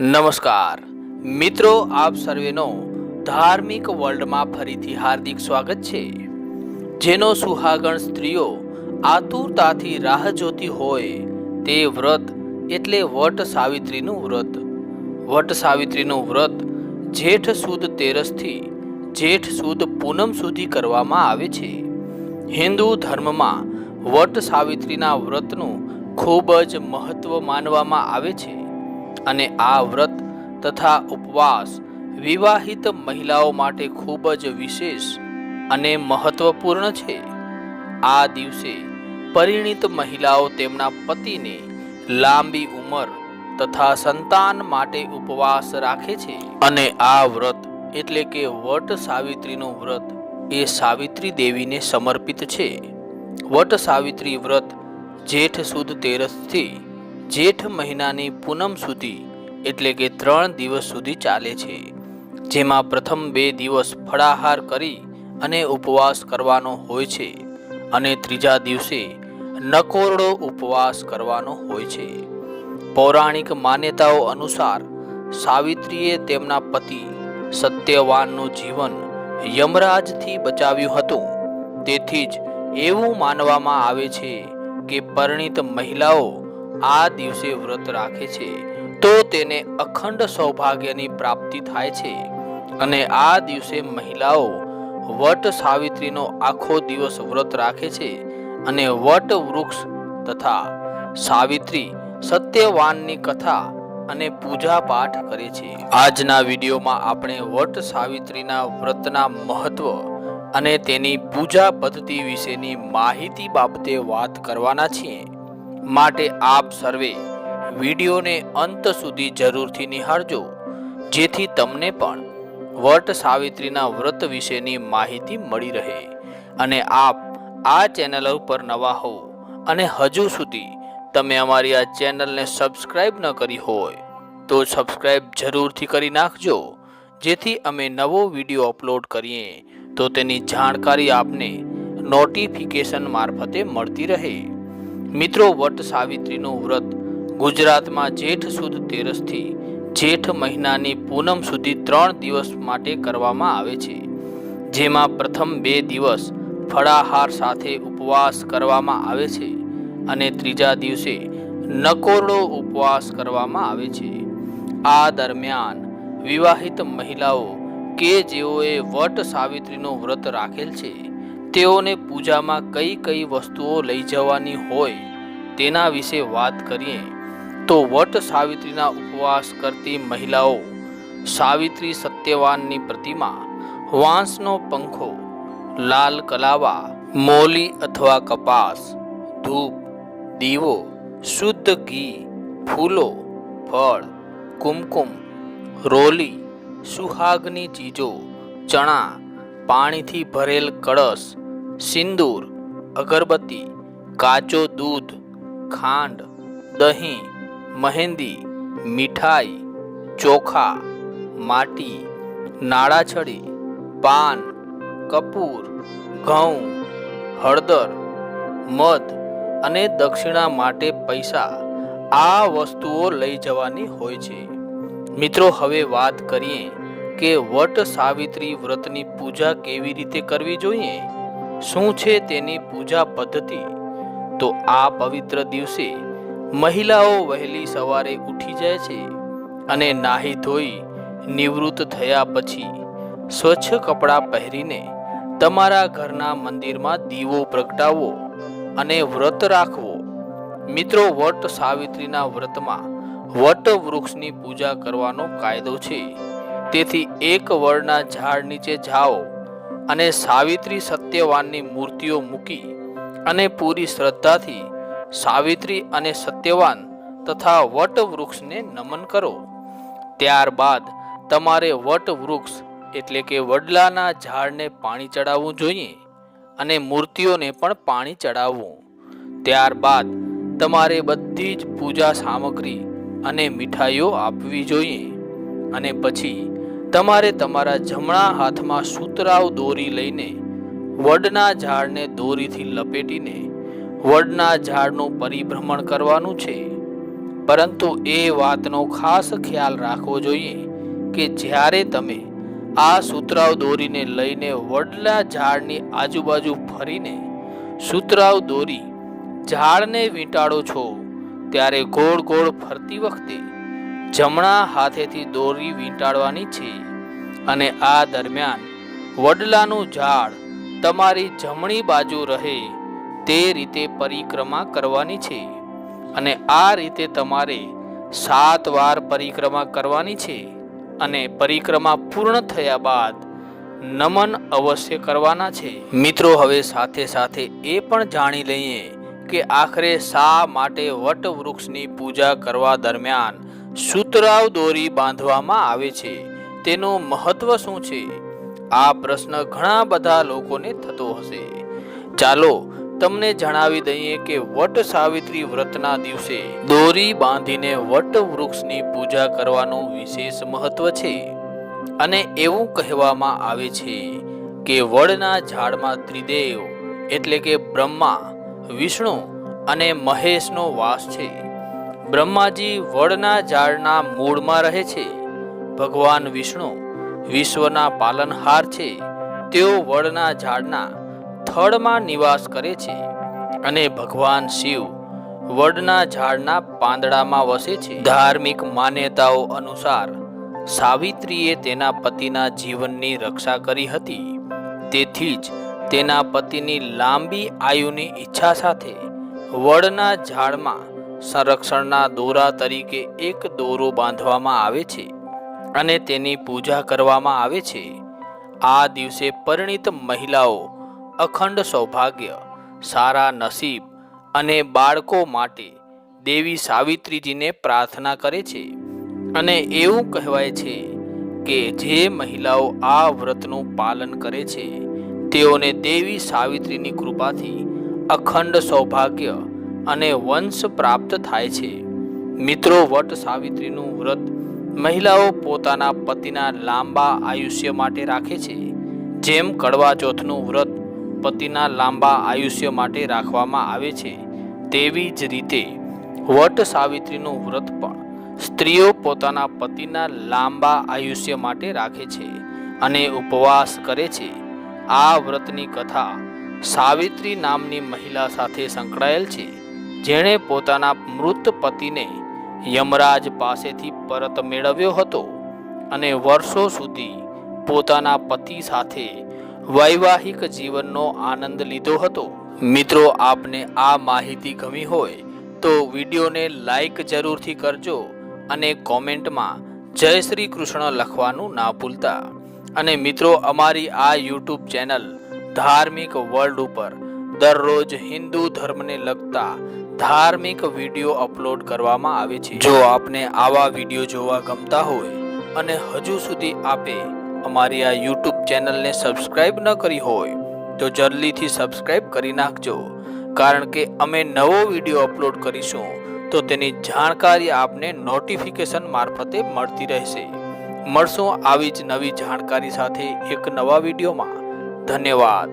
નમસ્કાર. મિત્રો, આપ સર્વેનો ધાર્મિક વર્લ્ડમાં ફરીથી હાર્દિક સ્વાગત છે. જેનો સુહાગણ સ્ત્રીઓ આતુરતાથી રાહ જોતી હોય તે વ્રત એટલે વટ સાવિત્રીનું વ્રત. વટ સાવિત્રીનું વ્રત જેઠ સુદ તેરસથી જેઠ સુદ પૂનમ સુધી કરવામાં આવે છે. હિન્દુ ધર્મમાં વટ સાવિત્રીના વ્રતનું ખૂબ જ મહત્વ માનવામાં આવે છે. અને આ વ્રત તથા ઉપવાસ વિવાહિત મહિલાઓ માટે ખૂબ જ વિશેષ અને મહત્વપૂર્ણ છે. આ દિવસે પરિણીત મહિલાઓ તેમના પતિને લાંબી ઉંમર તથા સંતાન માટે ઉપવાસ રાખે છે. અને આ વ્રત એટલે કે વટ સાવિત્રીનું વ્રત એ સાવિત્રી દેવીને સમર્પિત છે. વટ સાવિત્રી વ્રત જેઠ સુદ તેરસથી જેઠ મહિનાની પૂનમ સુધી, એટલે કે ત્રણ દિવસ સુધી ચાલે છે. જેમાં પ્રથમ બે દિવસ ફળાહાર કરી અને ઉપવાસ કરવાનો હોય છે અને ત્રીજા દિવસે નકોરડો ઉપવાસ કરવાનો હોય છે. પૌરાણિક માન્યતાઓ અનુસાર, સાવિત્રીએ તેમના પતિ સત્યવાનનું જીવન યમરાજથી બચાવ્યું હતું. તેથી જ એવું માનવામાં આવે છે કે પરિણીત મહિલાઓ આ દિવસે વ્રત રાખે છે, તો તેને અખંડ સૌભાગ્યની પ્રાપ્તિ થાય છે. અને આ દિવસે મહિલાઓ વટ સાવિત્રીનો આખો દિવસ વ્રત રાખે છે અને વટ વૃક્ષ તથા સાવિત્રી સત્યવાનની કથા અને પૂજા પાઠ કરે છે. આજના વિડીયોમાં આપણે વટ સાવિત્રીના વ્રતના મહત્વ અને તેની પૂજા પદ્ધતિ વિશેની માહિતી બાબતે વાત કરવાના છીએ. માટે આપ સર્વે વિડીયોને અંત સુધી જરૂરથી નિહાળજો, જેથી તમને પણ વટ સાવિત્રીના વ્રત વિશેની માહિતી મળી રહે. અને આપ આ ચેનલ ઉપર નવા હો અને હજુ સુધી તમે અમારી આ ચેનલને સબસ્ક્રાઈબ ન કરી હોય, તો સબસ્ક્રાઈબ જરૂરથી કરી નાખજો, જેથી અમે નવો વીડિયો અપલોડ કરીએ, તો તેની જાણકારી આપને નોટિફિકેશન મારફતે મળતી રહે. મિત્રો, વટ સાવિત્રીનું વ્રત. ગુજરાતમાં જેઠ સુદ તેરસથી જેઠ મહિનાની પૂનમ સુધી ત્રણ દિવસ માટે કરવામાં આવે છે. જેમાં પ્રથમ બે દિવસ ફળાહાર સાથે ઉપવાસ કરવામાં આવે છે અને ત્રીજા દિવસે નકોરડો ઉપવાસ કરવામાં આવે છે. આ દરમિયાન વિવાહિત મહિલાઓ કે જેઓએ વટ સાવિત્રીનું વ્રત રાખેલ છે તેઓને પૂજામાં કઈ કઈ વસ્તુઓ લઈ જવાની હોય તેના વિશે વાત કરીએ. તો વટ સાવિત્રીના ઉપવાસ કરતી મહિલાઓ, સાવિત્રી સત્યવાનની પ્રતિમા, વાંસનો પંખો, લાલ કલાવા, મોલી અથવા કપાસ, ધૂપ, દીવો, શુદ્ધ ઘી, ફૂલો, ફળ, કુમકુમ, રોલી, સુહાગની ચીજો, ચણા, પાણીથી ભરેલ કળશ સિંદૂર, અગરબત્તી, કાચો દૂધ, ખાંડ, દહીં, મહેંદી, મીઠાઈ, ચોખા, માટી, નાળાછડી, પાન, કપૂર, ઘઉં, હળદર, મધ અને દક્ષિણા માટે પૈસા આ વસ્તુઓ લઈ જવાની હોય છે. મિત્રો, હવે વાત કરીએ કે વટ સાવિત્રી વ્રતની પૂજા કેવી રીતે કરવી જોઈએ? શું છે તેની પૂજા પદ્ધતિ? તો આ પવિત્ર દિવસે મહિલાઓ વહેલી સવારે ઉઠી જાય છે અને નાહી ધોઈ નિવૃત્ત થયા પછી સ્વચ્છ કપડાં પહેરીને તમારા ઘરના મંદિરમાં દીવો પ્રગટાવવો અને વ્રત રાખવો. મિત્રો, વટ સાવિત્રીના વ્રતમાં વટ વૃક્ષની પૂજા કરવાનો કાયદો છે. તેથી એક વડના ઝાડ નીચે જાઓ. અને સાવિત્રી સત્યવાનની મૂર્તિઓ મૂકી અને પૂરી શ્રદ્ધાથી સાવિત્રી અને સત્યવાન તથા વટવૃક્ષને નમન કરો. ત્યારબાદ તમારે વટ વૃક્ષ એટલે કે વડલાના ઝાડને પાણી ચડાવવું જોઈએ અને મૂર્તિઓને પણ પાણી ચડાવવું. ત્યારબાદ તમારે બધી જ પૂજા સામગ્રી અને મીઠાઈઓ આપવી જોઈએ અને પછી તમારે તમારા જમણા હાથમાં સૂતરાવ દોરી લઈને વડના ઝાડને દોરીથી લપેટીને વડના ઝાડનું પરિભ્રમણ કરવાનું છે. પરંતુ એ વાતનો ખાસ ખ્યાલ રાખવો જોઈએ કે જ્યારે તમે આ સુતરાવ દોરીને લઈને વડલા ઝાડની આજુબાજુ ફરીને સુતરાવ દોરી ઝાડને વીંટાળો છો, ત્યારે ગોળ ગોળ ફરતી વખતે જમણા હાથેથી દોરી વીંટાળવાની છે અને આ દરમિયાન વડલાનું ઝાડ તમારી જમણી બાજુ રહે તે રીતે પરિક્રમા કરવાની છે અને આ રીતે તમારે સાત વાર પરિક્રમા કરવાની છે અને પરિક્રમા પૂર્ણ થયા બાદ નમન અવશ્ય કરવાના છે. મિત્રો, હવે સાથે સાથે એ પણ જાણી લઈએ કે આખરે શા માટે વટવૃક્ષની પૂજા કરવા દરમિયાન સૂતરાવ દોરી બાંધવામાં આવે છે. તેનું મહત્વ શું છે? આ પ્રશ્ન ઘણા બધા લોકોને થતો હશે. ચાલો તમને જણાવી દઈએ કે વટ સાવિત્રી વ્રતના દિવસે દોરી બાંધીને વટ વૃક્ષની પૂજા કરવાનું વિશેષ મહત્વ છે. અને એવું કહેવામાં આવે છે કે વડના ઝાડમાં ત્રિદેવ એટલે કે બ્રહ્મા, વિષ્ણુ અને મહેશનો વાસ છે. બ્રહ્માજી વડના ઝાડના મૂળમાં રહે છે. ભગવાન વિષ્ણુ વિશ્વના પાલનહાર છે. તેઓ વડના ઝાડના થડમાં નિવાસ કરે છે અને ભગવાન શિવ વડના ઝાડના પાંદડામાં વસે છે. ધાર્મિક માન્યતાઓ અનુસાર સાવિત્રીએ તેના પતિના જીવનની રક્ષા કરી હતી. તેથી જ તેના પતિની લાંબી આયુની ઈચ્છા સાથે વડના ઝાડમાં સંરક્ષણના દોરા તરીકે એક દોરો બાંધવામાં આવે છે અને તેની પૂજા કરવામાં આવે છે. આ દિવસે પરિણીત મહિલાઓ અખંડ સૌભાગ્ય, સારા નસીબ અને બાળકો માટે દેવી સાવિત્રીજીને પ્રાર્થના કરે છે. અને એવું કહેવાય છે કે જે મહિલાઓ આ વ્રતનું પાલન કરે છે, તેઓને દેવી સાવિત્રીની કૃપાથી અખંડ સૌભાગ્ય અને વંશ પ્રાપ્ત થાય છે. મિત્રો, વટ સાવિત્રીનું વ્રત મહિલાઓ પોતાના પતિના લાંબા આયુષ્ય માટે રાખે છે. જેમ કડવા ચોથનું વ્રત પતિના લાંબા આયુષ્ય માટે રાખવામાં આવે છે, તેવી જ રીતે વટ સાવિત્રીનું વ્રત પણ સ્ત્રીઓ પોતાના પતિના લાંબા આયુષ્ય માટે રાખે છે અને ઉપવાસ કરે છે. આ વ્રતની કથા સાવિત્રી નામની મહિલા સાથે સંકળાયેલ છે. જેણે પોતાના મૃત પતિને યમરાજ પાસેથી પરત મેળવ્યો હતો અને વર્ષો સુધી પોતાના પતિ સાથે વૈવાહિક જીવનનો આનંદ લીધો હતો. મિત્રો, આપને આ માહિતી ગમી હોય તો વિડીયોને લાઈક જરૂરથી કરજો અને કોમેન્ટમાં જય શ્રી કૃષ્ણ લખવાનું ના ભૂલતા. અને મિત્રો, અમારી આ યુટ્યુબ ચેનલ ધાર્મિક વર્લ્ડ ઉપર દરરોજ હિન્દુ ધર્મને લગતા ધાર્મિક વીડિયો અપલોડ કરવામાં આવે છે. જો આપને આવા વીડિયો જોવા ગમતા હોય અને હજુ સુધી આપે અમારી આ યુટ્યુબ ચેનલને સબસ્ક્રાઇબ ન કરી હોય, તો જલ્દીથી સબસ્ક્રાઇબ કરી નાખજો. કારણ કે અમે નવો વીડિયો અપલોડ કરીશું, તો તેની જાણકારી આપને નોટિફિકેશન મારફતે મળતી રહેશે. મળશું આવી જ નવી જાણકારી સાથે એક નવા વિડીયોમાં. ધન્યવાદ.